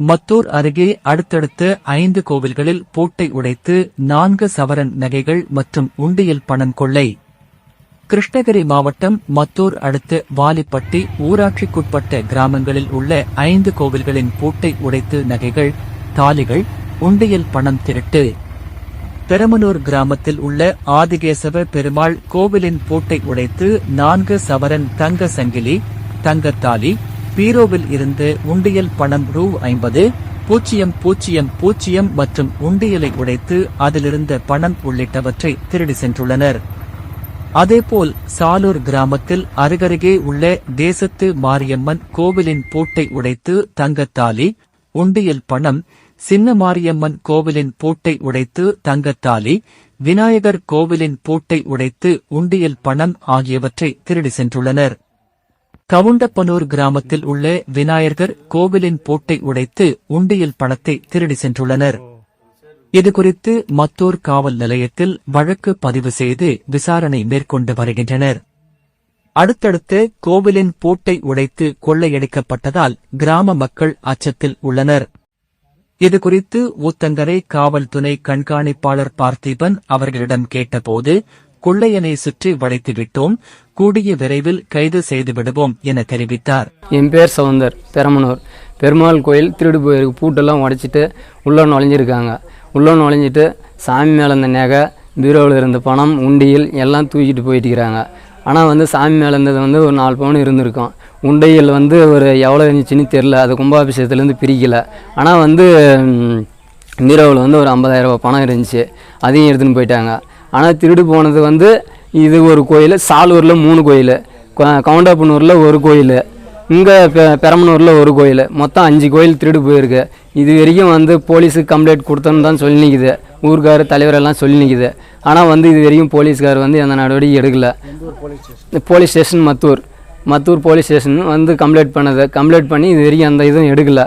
மத்தூர் அருகே அடுத்தடுத்த ஐந்து கோவில்களில் பூட்டை உடைத்து நான்கு சவரன் நகைகள் மற்றும் உண்டியல் பணம் கொள்ளை. கிருஷ்ணகிரி மாவட்டம் மத்தூர் அடுத்த வாலிப்பட்டி ஊராட்சிக்குட்பட்ட கிராமங்களில் உள்ள ஐந்து கோவில்களின் பூட்டை உடைத்து நகைகள் தாலிகள் உண்டியல் பணம் திருட்டு. பெரமனூர் கிராமத்தில் உள்ள ஆதிகேசவ பெருமாள் கோவிலின் பூட்டை உடைத்து நான்கு சவரன் தங்க சங்கிலி தங்கத்தாலி பீரோவில் இருந்து உண்டியல் பணம் ரூ ஐம்பது பூஜ்ஜியம் பூஜ்ஜியம் பூஜ்ஜியம் மற்றும் உண்டியலை உடைத்து அதிலிருந்த பணம் உள்ளிட்டவற்றை திருடி சென்றுள்ளனர். அதேபோல் சாலூர் கிராமத்தில் அருகருகே உள்ள தேசத்து மாரியம்மன் கோவிலின் பூட்டை உடைத்து தங்கத்தாலி உண்டியல் பணம் சின்ன மாரியம்மன் கோவிலின் பூட்டை உடைத்து தங்கத்தாலி விநாயகர் கோவிலின் பூட்டை உடைத்து உண்டியல் பணம் ஆகியவற்றை திருடி சென்றுள்ளனர். கவுண்டப்பனூர் கிராமத்தில் உள்ள விநாயகர் கோவிலின் போட்டை உடைத்து உண்டியல் பணத்தை திருடி சென்றுள்ளனர். இதுகுறித்து மத்தூர் காவல் நிலையத்தில் வழக்கு பதிவு செய்து விசாரணை மேற்கொண்டு வருகின்றனர். அடுத்தடுத்து கோவிலின் பூட்டை உடைத்து கொள்ளையடிக்கப்பட்டதால் கிராம மக்கள் அச்சத்தில் உள்ளனர். இதுகுறித்து ஊத்தங்கரை காவல் துணை கண்காணிப்பாளர் பார்த்திபன் அவர்களிடம் கேட்டபோது கொள்ளையனை சுற்றி வளைத்து விட்டோம் கூடிய விரைவில் கைது செய்து விடுவோம் என தெரிவித்தார். என் பேர் சவுந்தர் பெரமனூர். பெருமாள் கோயில் திருடு போயிருக்கு பூட்டெல்லாம் உடைச்சிட்டு உள்ளே நுழைஞ்சிருக்காங்க. உள்ளே நுழைஞ்சிட்டு சாமி மேலே இருந்த நகை பீரோவில் இருந்த பணம் உண்டியல் எல்லாம் தூக்கிட்டு போயிட்டு இருக்கிறாங்க. ஆனால் வந்து சாமி மேலே இருந்தது வந்து ஒரு நாலு பவுன் இருந்திருக்கும். உண்டையில் வந்து ஒரு எவ்வளோ இருந்துச்சுன்னு தெரில அது கும்பாபிஷேகத்துலேருந்து பிரிக்கலை. ஆனால் வந்து நீரவில் வந்து ஒரு 50000 ரூபாய் பணம் இருந்துச்சு. அதையும் எடுத்துன்னு போயிட்டாங்க. ஆனால் திருடு போனது வந்து இது ஒரு கோயில் சாலூரில் மூணு கோயில். கவுண்டப்பனூரில் ஒரு கோயில். இங்கே பெ பெரம்பனூரில் ஒரு கோயில். மொத்தம் அஞ்சு கோயில் திருடு போயிருக்கு. இது வரைக்கும் வந்து போலீஸுக்கு கம்ப்ளைண்ட் கொடுத்தோன்னு தான் சொல்லி நிற்குது ஊர்க்கார் தலைவர் எல்லாம் சொல்லி நிற்குது ஆனால் வந்து இது வரைக்கும் போலீஸ்கார் வந்து எந்த நடவடிக்கை எடுக்கலை. Police station Mathur. Mathur police station வந்து கம்ப்ளைண்ட் பண்ணது. கம்ப்ளைண்ட் பண்ணி இது வரைக்கும் அந்த இதுவும் எடுக்கலை.